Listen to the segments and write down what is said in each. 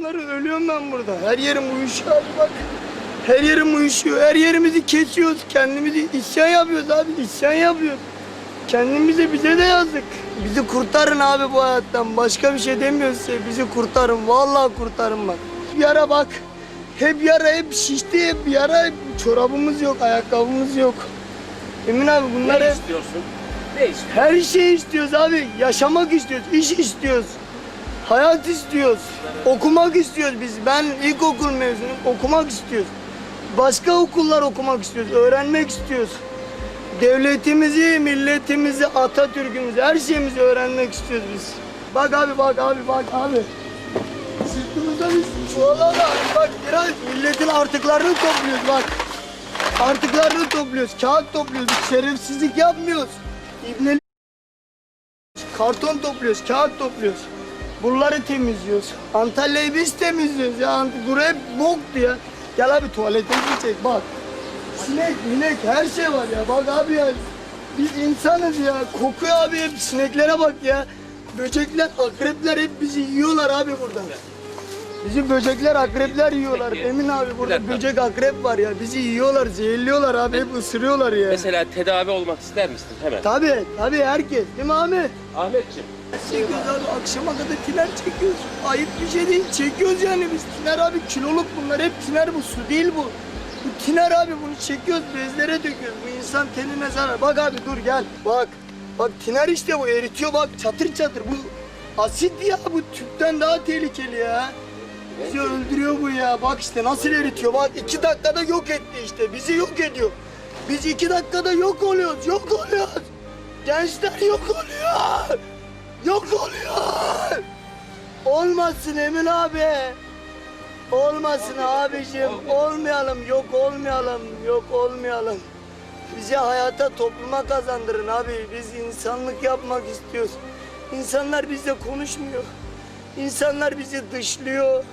Bunları ölüyorum ben burada. Her yerim uyuşuyor abi bak. Her yerim uyuşuyor. Her yerimizi kesiyoruz. Kendimizi isyan yapıyoruz abi. İsyan yapıyoruz. Kendimize bize de yazdık. Bizi kurtarın abi bu hayattan. Başka bir şey demiyoruz size. Bizi kurtarın. Vallahi kurtarın bak. Yara bak. Hep yara, hep şişti, hep yara. Hep çorabımız yok, ayakkabımız yok. Emin abi bunlar Ne istiyorsun? Ne istiyorsun? her şeyi istiyoruz abi. Yaşamak istiyoruz, iş istiyoruz. Hayat istiyoruz. Okumak istiyoruz biz. Ben ilkokul mezunuyum. Okumak istiyoruz. Başka okullar okumak istiyoruz. Öğrenmek istiyoruz. Devletimizi, milletimizi, Atatürk'ümüzü, her şeyimizi öğrenmek istiyoruz biz. Bak abi, bak abi, bak abi. Sırtımızda biz çuvallarla bak biraz milletin artıklarını topluyoruz bak. Artıklarını topluyoruz, kağıt topluyoruz, şerefsizlik yapmıyoruz. İbne karton topluyoruz, kağıt topluyoruz. Buraları temizliyoruz. Antalya'yı biz temizliyoruz ya. Buraya hep boktu ya. Gel abi tuvaletimizi çek bak. Sinek, minek her şey var ya. Bak abi ya. Biz insanız ya. Kokuyor abi hep sineklere bak ya. Böcekler, akrepler hep bizi yiyorlar abi burada. Bizi böcekler, akrepler yiyorlar. Emin abi burada dakika. böcek, akrep var ya. Bizi yiyorlar, zehirliyorlar abi. Hep ısırıyorlar ya. Mesela tedavi olmak ister misin hemen? Tabii, tabii herkes. Değil mi Ahmet? Ahmetciğim. Çekiyoruz abi akşama kadar tiner çekiyoruz. Ayıp bir şey değil. Çekiyoruz yani biz. Tiner abi kiloluk bunlar. Hep tiner bu. Su değil bu. Bu tiner abi bunu çekiyoruz. Bezlere döküyoruz. Bu insan tenine zarar. Bak abi dur gel. Bak. Bak tiner işte bu. Eritiyor bak. Çatır çatır. Bu asit ya. Bu tüpten daha tehlikeli ya. Bizi öldürüyor bu ya. Bak işte nasıl eritiyor. Bak iki dakikada yok etti işte. Bizi yok ediyor. Biz iki dakikada yok oluyoruz. Yok oluyoruz. Gençler yok oluyor. Yok oluyor. Olmasın Emin abi. Olmasın abicim. Olmayalım. Yok olmayalım. Yok olmayalım. Bizi hayata topluma kazandırın abi. Biz insanlık yapmak istiyoruz. İnsanlar bizle konuşmuyor. İnsanlar bizi dışlıyor.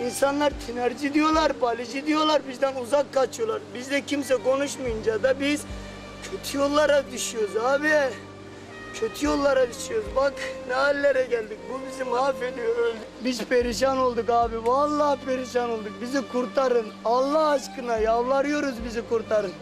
İnsanlar tinerci diyorlar, balici diyorlar, bizden uzak kaçıyorlar. Bizle kimse konuşmayınca da biz kötü yollara düşüyoruz abi. Kötü yollara düşüyoruz. Bak ne hallere geldik. Bu bizi mahvediyor. Öldük. Biz perişan olduk abi. Vallahi perişan olduk. Bizi kurtarın. Allah aşkına yalvarıyoruz bizi kurtarın.